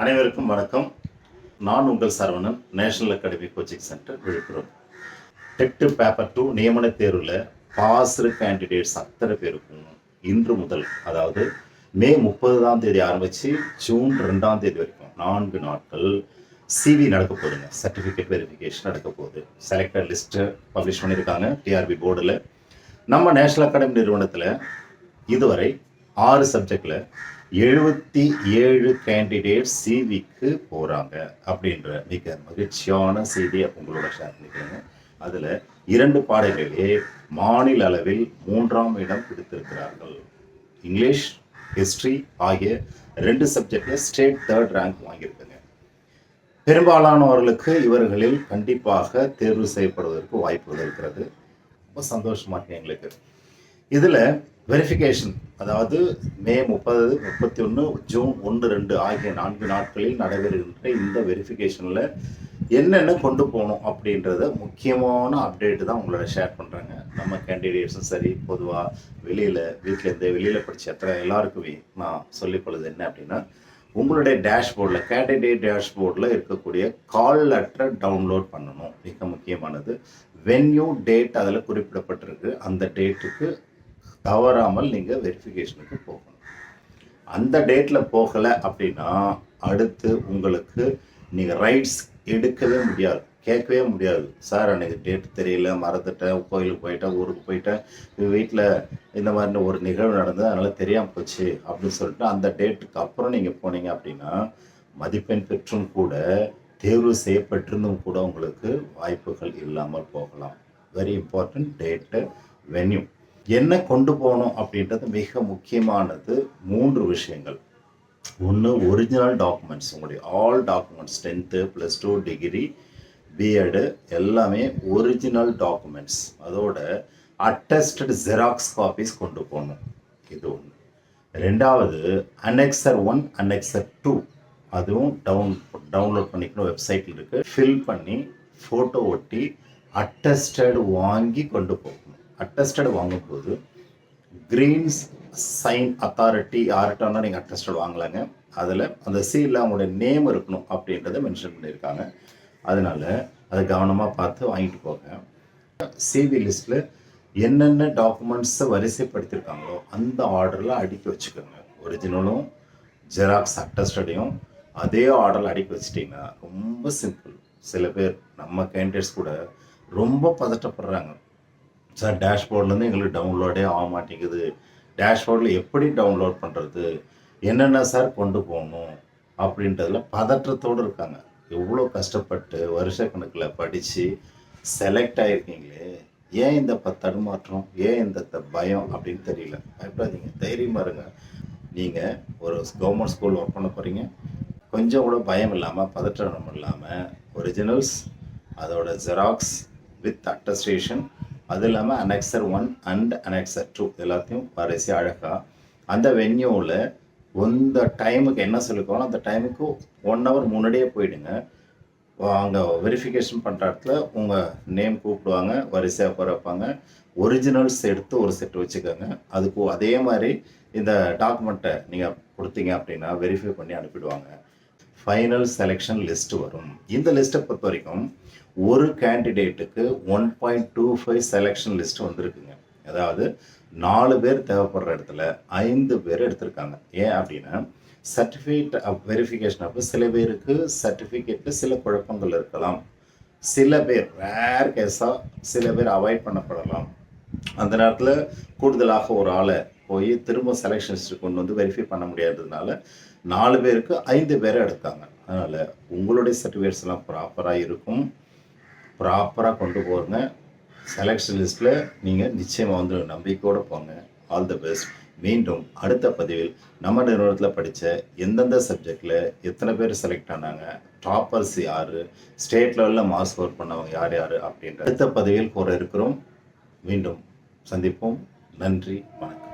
அனைவருக்கும் வணக்கம். நான் உங்கள் Saravanan national academy coaching centre Villupuram. TET paper two நியமன தேர்வில் பாஸ்டு கேண்டிடேட்ஸ் அத்தனை பேருக்கும் இன்று முதல் அதாவது மே முப்பதாம் தேதி ஆரம்பித்து ஜூன் ரெண்டாம் தேதி வரைக்கும் நான்கு நாட்கள் சிவி நடக்க போகுதுங்க. சர்டிஃபிகேட் வெரிஃபிகேஷன் நடக்க போகுது. செலக்டர் லிஸ்ட்டு பப்ளிஷ் பண்ணியிருக்காங்க. டிஆர்பி போர்டில் நம்ம நேஷனல் அகாடமி நிறுவனத்தில் இதுவரை ஆறு சப்ஜெக்டில் எழுபத்தி ஏழு கேண்டிடேட் சிவிக்கு போகிறாங்க அப்படின்ற மிக மகிழ்ச்சியான செய்தியை உங்களோட ஷேர் பண்ணிக்கிறேங்க. அதில் இரண்டு பாடங்களிலே மாநில அளவில் மூன்றாம் இடம் பிடித்திருக்கிறார்கள். இங்கிலீஷ் ஹிஸ்ட்ரி ஆகிய ரெண்டு சப்ஜெக்டில் ஸ்டேட் தேர்ட் ரேங்க் வாங்கியிருக்குங்க. பெரும்பாலானவர்களுக்கு இவர்களில் கண்டிப்பாக தேர்வு செய்யப்படுவதற்கு வாய்ப்புகள் இருக்கிறது. ரொம்ப சந்தோஷமாக இருக்குது எங்களுக்கு. இதில் வெரிஃபிகேஷன் அதாவது மே முப்பது முப்பத்தி ஒன்று ஜூன் ஒன்று ரெண்டு ஆகிய நான்கு நாட்களில் நடைபெறுகின்ற இந்த வெரிஃபிகேஷனில் என்னென்ன கொண்டு போகணும் அப்படின்றத முக்கியமான அப்டேட் தான் உங்களோட ஷேர் பண்ணுறாங்க நம்ம கேண்டிடேட்ஸும் சரி பொதுவாக வெளியில் வீட்டிலேருந்து வெளியில் படித்த எத்தனை எல்லாருக்குமே நான் சொல்லிக்கொள்வது என்ன அப்படின்னா உங்களுடைய டேஷ்போர்டில் கேண்டிடேட் டேஷ்போர்டில் இருக்கக்கூடிய கால் லெட்டரை டவுன்லோட் பண்ணணும். மிக முக்கியமானது. வென்யூ டேட் அதில் குறிப்பிடப்பட்டிருக்கு. அந்த டேட்டுக்கு தவறாமல் நீங்கள் வெரிஃபிகேஷனுக்கு போகணும். அந்த டேட்டில் போகலை அப்படின்னா அடுத்து உங்களுக்கு நீங்கள் ரைட்ஸ் எடுக்கவே முடியாது கேட்கவே முடியாது. சார் அன்றைக்கி டேட் தெரியல மறந்துட்டேன் கோயிலுக்கு போயிட்டேன் ஊருக்கு போயிட்டேன் வீட்டில் இந்த மாதிரி ஒரு நிகழ்வு நடந்தது அதனால் தெரியாமல் போச்சு அப்படின்னு சொல்லிட்டு அந்த டேட்டுக்கு அப்புறம் நீங்கள் போனீங்க அப்படின்னா மதிப்பெண் பெற்றும் கூட தேர்வு செய்யப்பட்டிருந்தும் கூட உங்களுக்கு வாய்ப்புகள் இல்லாமல் போகலாம். வெரி இம்பார்ட்டன்ட் டேட்டு வென்யூ என்ன கொண்டு போகணும் அப்படின்றது மிக முக்கியமானது மூன்று விஷயங்கள். ஒன்று ஒரிஜினல் டாக்குமெண்ட்ஸ் உங்களுடைய all documents tenth plus two degree BEd எல்லாமே ஒரிஜினல் டாக்குமெண்ட்ஸ் அதோட அட்டஸ்டட் ஜெராக்ஸ் காப்பீஸ் கொண்டு போகணும். இது ஒன்று ரெண்டாவது அனெக்சர் ஒன் அனெக்சர் டூ அதுவும் டவுன் டவுன்லோட் பண்ணிக்கணும். வெப்சைட்டில் இருக்குது ஃபில் பண்ணி ஃபோட்டோ ஒட்டி அட்டஸ்டட் வாங்கி கொண்டு போகணும். அட்டஸ்டட் வாங்கும்போது கிரீன்ஸ் சைன் அத்தாரிட்டி யார்கிட்டனா நீங்கள் அட்டஸ்டட் வாங்கலாங்க. அதில் அந்த சீலில் அவங்களுடைய நேம் இருக்கணும் அப்படின்றத மென்ஷன் பண்ணியிருக்காங்க. அதனால் அதை கவனமாக பார்த்து வாங்கிட்டு போங்க. சிவி லிஸ்ட்டில் என்னென்ன டாக்குமெண்ட்ஸை வரிசைப்படுத்தியிருக்காங்களோ அந்த ஆர்டரில் அடுக்கி வச்சுக்கோங்க. ஒரிஜினலும் ஜெராக்ஸ் அட்டஸ்டடையும் அதே ஆர்டரில் அடுக்கி வச்சிட்டிங்கன்னா ரொம்ப சிம்பிள் சில பேர் நம்ம கேண்டிடேட்ஸ் கூட ரொம்ப பதட்டப்படுறாங்க. சார் டேஷ்போர்ட்லேருந்து எங்களுக்கு டவுன்லோடே ஆக மாட்டேங்குது. டேஷ்போர்டில் எப்படி டவுன்லோட் பண்ணுறது என்னென்ன சார் கொண்டு போகணும்? அப்படின்றதுல பதற்றத்தோடு இருக்காங்க. எவ்வளோ கஷ்டப்பட்டு வருஷக்கணக்கில் படித்து செலக்ட் ஆகிருக்கீங்களே ஏன் இந்த ப தடுமாற்றம்? ஏன் இந்த பயம் அப்படின்னு தெரியல. பயப்படாதீங்க. தைரியமாக இருங்க. நீங்கள் ஒரு கவர்மெண்ட் ஸ்கூல் ஒர்க் பண்ண போகிறீங்க கொஞ்சம் கூட பயம் இல்லாமல் பதற்றம் இல்லாமல் ஒரிஜினல்ஸ் அதோட ஜெராக்ஸ் வித் அட்டஸ்டேஷன் அது இல்லாமல் annexure one and annexure two எல்லாத்தையும் வரிசை அழகாக அந்த வென்யூவில் இந்த டைமுக்கு என்ன சொல்லிக்கோனோ அந்த டைமுக்கு ஒன் ஹவர் முன்னாடியே போயிடுங்க. அங்கே வெரிஃபிகேஷன் பண்ணுற இடத்துல உங்கள் நேம் கூப்பிடுவாங்க வரிசையாக போகிறப்பாங்க ஒரிஜினல்ஸ் எடுத்து ஒரு செட் வச்சுக்கோங்க. அதுக்கு அதே மாதிரி இந்த டாக்குமெண்ட்டை நீங்கள் கொடுத்தீங்க அப்படின்னா வெரிஃபை பண்ணி அனுப்பிடுவாங்க. ஃபைனல் செலெக்ஷன் லிஸ்ட் வரும். இந்த லிஸ்ட்டை பொறுத்த வரைக்கும் ஒரு கேண்டிடேட்டுக்கு one point two five selection list வந்திருக்குங்க. அதாவது நாலு பேர் தேவைப்படுற இடத்துல ஐந்து பேர் எடுத்திருக்காங்க. ஏன் அப்படின்னா சர்டிஃபிகேட் வெரிஃபிகேஷன் அப்போ சில பேருக்கு சர்டிஃபிகேட்டில் சில குழப்பங்கள் இருக்கலாம். சில பேர் ரேர் கேஸாக சில பேர் அவாய்ட் பண்ணப்படலாம். அந்த நேரத்தில் கூடுதலாக ஒரு ஆளை போய் திரும்ப செலெக்ஷன் கொண்டு வந்து வெரிஃபை பண்ண முடியாததுனால நாலு பேருக்கு ஐந்து பேரை எடுத்தாங்க. அதனால் உங்களுடைய சர்டிஃபிகேட்ஸ் எல்லாம் ப்ராப்பராக இருக்கும். ப்ராப்பராக கொண்டு போங்க. செலெக்ஷன் லிஸ்ட்டில் நீங்கள் நிச்சயமாக வந்து நம்பிக்கையோடு போங்க. ஆல் தி பெஸ்ட் மீண்டும் அடுத்த பதிவில் நம்ம நிறுவனத்தில் படித்த எந்தெந்த சப்ஜெக்டில் எத்தனை பேர் செலக்ட் ஆனாங்க டாப்பர்ஸ் யார் ஸ்டேட் லெவலில் மாஸ் ஸ்கோர் பண்ணவங்க யார் யார் அப்படின்ற அடுத்த பதவியில் கூற இருக்கிறோம். மீண்டும் சந்திப்போம். நன்றி வணக்கம்.